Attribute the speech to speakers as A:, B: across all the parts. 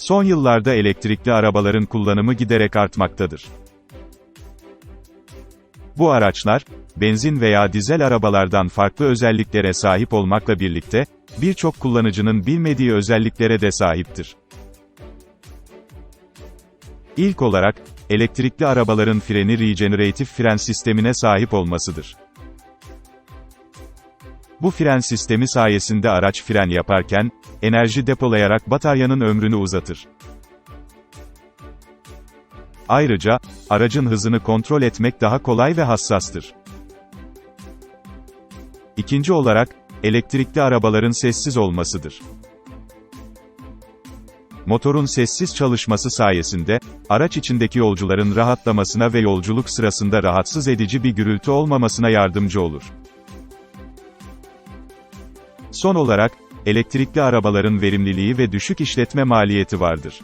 A: Son yıllarda elektrikli arabaların kullanımı giderek artmaktadır. Bu araçlar, benzin veya dizel arabalardan farklı özelliklere sahip olmakla birlikte, birçok kullanıcının bilmediği özelliklere de sahiptir. İlk olarak, elektrikli arabaların freni regeneratif fren sistemine sahip olmasıdır. Bu fren sistemi sayesinde araç fren yaparken, enerji depolayarak bataryanın ömrünü uzatır. Ayrıca, aracın hızını kontrol etmek daha kolay ve hassastır. İkinci olarak, elektrikli arabaların sessiz olmasıdır. Motorun sessiz çalışması sayesinde, araç içindeki yolcuların rahatlamasına ve yolculuk sırasında rahatsız edici bir gürültü olmamasına yardımcı olur. Son olarak, elektrikli arabaların verimliliği ve düşük işletme maliyeti vardır.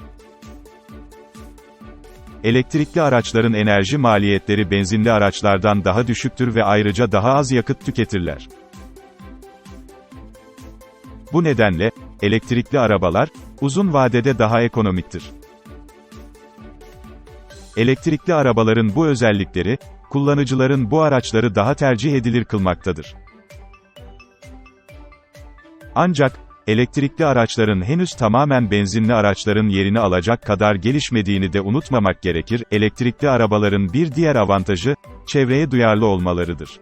A: Elektrikli araçların enerji maliyetleri benzinli araçlardan daha düşüktür ve ayrıca daha az yakıt tüketirler. Bu nedenle, elektrikli arabalar, uzun vadede daha ekonomiktir. Elektrikli arabaların bu özellikleri, kullanıcıların bu araçları daha tercih edilir kılmaktadır. Ancak, elektrikli araçların henüz tamamen benzinli araçların yerini alacak kadar gelişmediğini de unutmamak gerekir. Elektrikli arabaların bir diğer avantajı, çevreye duyarlı olmalarıdır.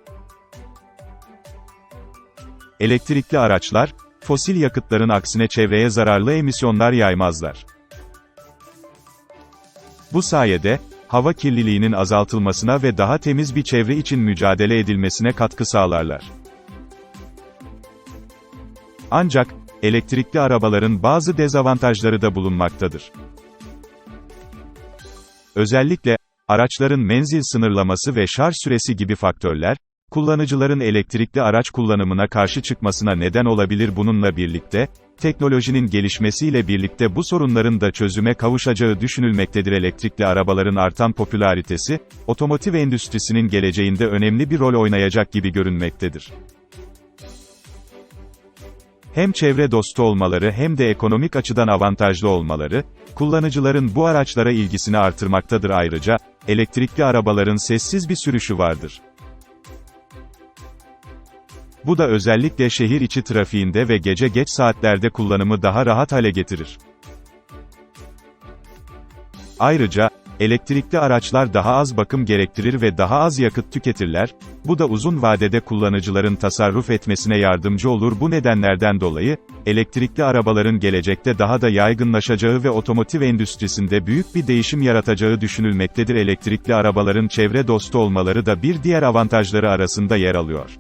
A: Elektrikli araçlar, fosil yakıtların aksine çevreye zararlı emisyonlar yaymazlar. Bu sayede, hava kirliliğinin azaltılmasına ve daha temiz bir çevre için mücadele edilmesine katkı sağlarlar. Ancak, elektrikli arabaların bazı dezavantajları da bulunmaktadır. Özellikle, araçların menzil sınırlaması ve şarj süresi gibi faktörler, kullanıcıların elektrikli araç kullanımına karşı çıkmasına neden olabilir bununla birlikte, teknolojinin gelişmesiyle birlikte bu sorunların da çözüme kavuşacağı düşünülmektedir elektrikli arabaların artan popülaritesi, otomotiv endüstrisinin geleceğinde önemli bir rol oynayacak gibi görünmektedir. Hem çevre dostu olmaları hem de ekonomik açıdan avantajlı olmaları, kullanıcıların bu araçlara ilgisini artırmaktadır ayrıca, elektrikli arabaların sessiz bir sürüşü vardır. Bu da özellikle şehir içi trafiğinde ve gece geç saatlerde kullanımı daha rahat hale getirir. Ayrıca, elektrikli araçlar daha az bakım gerektirir ve daha az yakıt tüketirler, bu da uzun vadede kullanıcıların tasarruf etmesine yardımcı olur. Bu nedenlerden dolayı, elektrikli arabaların gelecekte daha da yaygınlaşacağı ve otomotiv endüstrisinde büyük bir değişim yaratacağı düşünülmektedir. Elektrikli arabaların çevre dostu olmaları da bir diğer avantajları arasında yer alıyor.